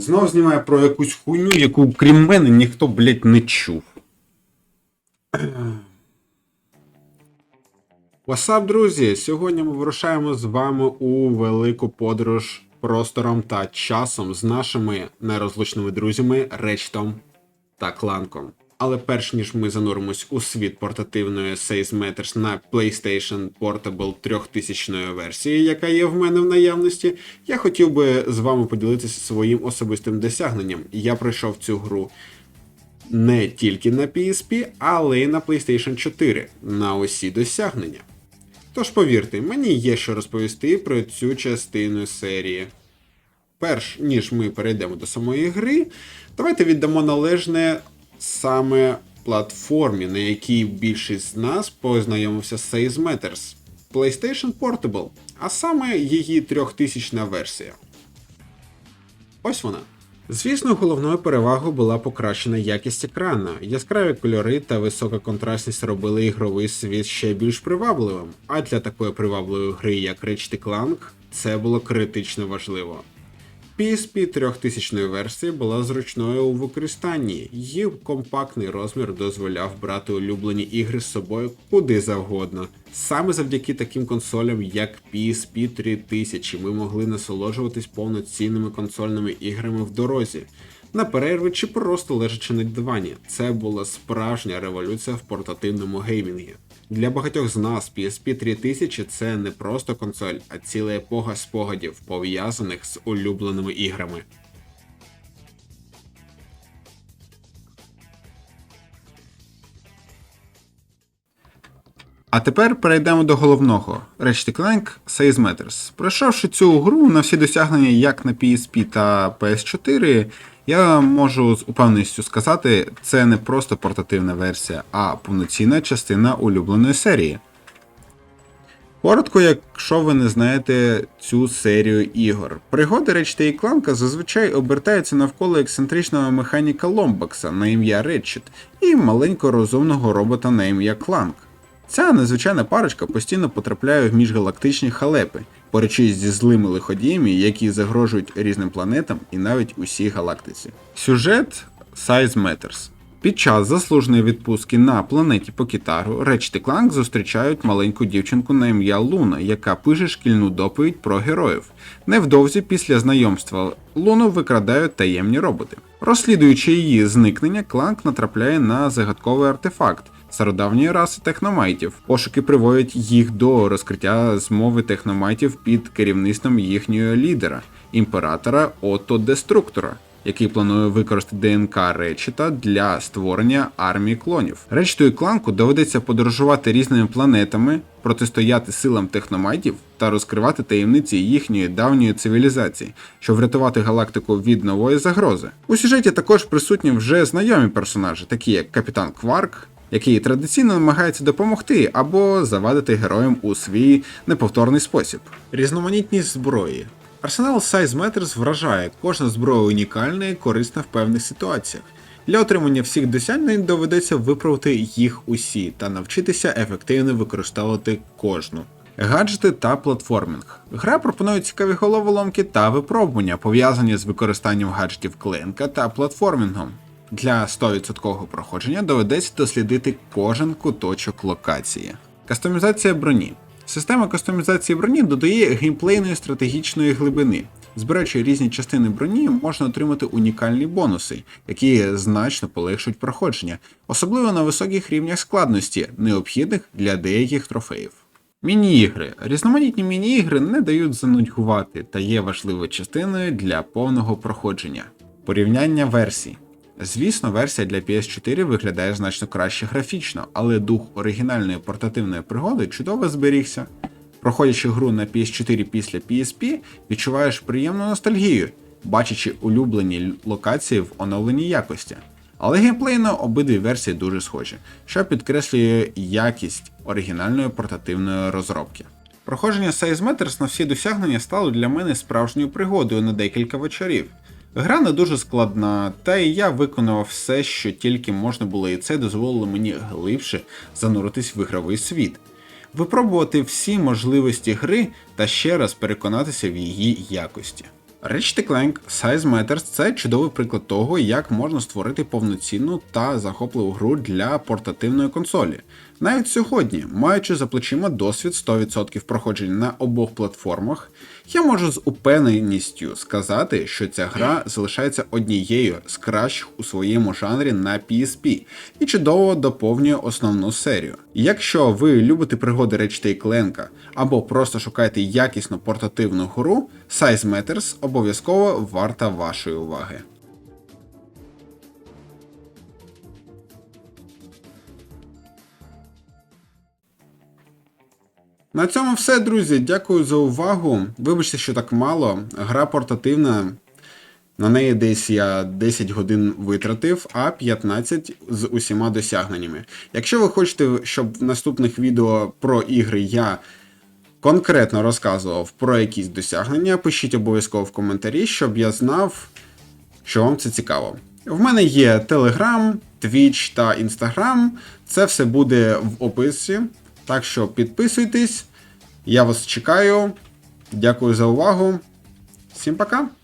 Знов знімає про якусь хуйню, яку крім мене ніхто, блять, не чув. Васап, друзі! Сьогодні ми вирушаємо з вами у велику подорож простором та часом з нашими нерозлучними друзями Речтом та Кланком. Але перш ніж ми зануримось у світ портативної Says Matters на PlayStation Portable 3000 версії, яка є в мене в наявності, я хотів би з вами поділитися своїм особистим досягненням. Я пройшов цю гру не тільки на PSP, але й на PlayStation 4 на усі досягнення. Тож повірте, мені є що розповісти про цю частину серії. Перш ніж ми перейдемо до самої гри, давайте віддамо належне саме платформі, на якій більшість з нас познайомився з Says Matters PlayStation Portable, а саме її 3000 версія. Ось вона. Звісно, головною перевагою була покращена якість екрана. Яскраві кольори та висока контрастність робили ігровий світ ще більш привабливим, а для такої привабливої гри, як Ratchet Clank, це було критично важливо. PSP 3000 версії була зручною у використанні, її компактний розмір дозволяв брати улюблені ігри з собою куди завгодно. Саме завдяки таким консолям, як PSP 3000, ми могли насолоджуватись повноцінними консольними іграми в дорозі, на перерві чи просто лежачи на дивані. Це була справжня революція в портативному геймінгі. Для багатьох з нас PSP 3000 це не просто консоль, а ціла епоха спогадів, пов'язаних з улюбленими іграми. А тепер перейдемо до головного Ratchet Clank Says Matters. Пройшовши цю гру на всі досягнення як на PSP та PS4, я можу з упевненістю сказати, це не просто портативна версія, а повноцінна частина улюбленої серії. Коротко, якщо ви не знаєте цю серію ігор. Пригоди Ratchet і Clank зазвичай обертаються навколо ексцентричного механіка Ломбакса на ім'я Ratchet і маленького розумного робота на ім'я Clank. Ця незвичайна парочка постійно потрапляє в міжгалактичні халепи, борючись зі злими лиходіями, які загрожують різним планетам і навіть усій галактиці. Сюжет Size Matters. Під час заслуженої відпустки на планеті по кітару Речт Кланк зустрічають маленьку дівчинку на ім'я Луна, яка пише шкільну доповідь про героїв. Невдовзі після знайомства Луну викрадають таємні роботи. Розслідуючи її зникнення, Кланк натрапляє на загадковий артефакт стародавньої раси техномайтів. Пошуки приводять їх до розкриття змови техномайтів під керівництвом їхнього лідера, імператора Ото Деструктора. Який планує використати ДНК Речета для створення армії клонів. Речту і кланку доведеться подорожувати різними планетами, протистояти силам техномайтів та розкривати таємниці їхньої давньої цивілізації, щоб врятувати галактику від нової загрози. У сюжеті також присутні вже знайомі персонажі, такі як Капітан Кварк, який традиційно намагається допомогти або завадити героям у свій неповторний спосіб. Різноманітність зброї. Арсенал Size Matters вражає, кожна зброя унікальна і корисна в певних ситуаціях. Для отримання всіх досягнень доведеться виправити їх усі та навчитися ефективно використовувати кожну. Гаджети та платформінг. Гра пропонує цікаві головоломки та випробування, пов'язані з використанням гаджетів клинка та платформінгом. Для 100% проходження доведеться дослідити кожен куточок локації. Кастомізація броні. Система кастомізації броні додає геймплейної стратегічної глибини. Збираючи різні частини броні, можна отримати унікальні бонуси, які значно полегшують проходження, особливо на високих рівнях складності, необхідних для деяких трофеїв. Міні-ігри. Різноманітні міні-ігри не дають занудьгувати та є важливою частиною для повного проходження. Порівняння версій. Звісно, версія для PS4 виглядає значно краще графічно, але дух оригінальної портативної пригоди чудово зберігся. Проходячи гру на PS4 після PSP, відчуваєш приємну ностальгію, бачачи улюблені локації в оновленій якості. Але геймплейно обидві версії дуже схожі, що підкреслює якість оригінальної портативної розробки. Проходження Size Matters на всі досягнення стало для мене справжньою пригодою на декілька вечорів. Гра не дуже складна, та і я виконав все, що тільки можна було, і це дозволило мені глибше зануритись в ігровий світ, випробувати всі можливості гри та ще раз переконатися в її якості. Ratchet Clank Size Matters це чудовий приклад того, як можна створити повноцінну та захопливу гру для портативної консолі. Навіть сьогодні, маючи за плечима досвід 100% проходження на обох платформах, я можу з упевненістю сказати, що ця гра залишається однією з кращих у своєму жанрі на PSP і чудово доповнює основну серію. Якщо ви любите пригоди Ratchet Clank або просто шукаєте якісну портативну гру, Size Matters обов'язково варта вашої уваги. На цьому все, друзі. Дякую за увагу. Вибачте, що так мало. Гра портативна. На неї десь я 10 годин витратив, а 15 з усіма досягненнями. Якщо ви хочете, щоб в наступних відео про ігри я конкретно розказував про якісь досягнення, пишіть обов'язково в коментарі, щоб я знав, що вам це цікаво. В мене є Telegram, Twitch та Instagram. Це все буде в описі. Так що підписуйтесь. Я вас чекаю. Дякую за увагу. Всім пока!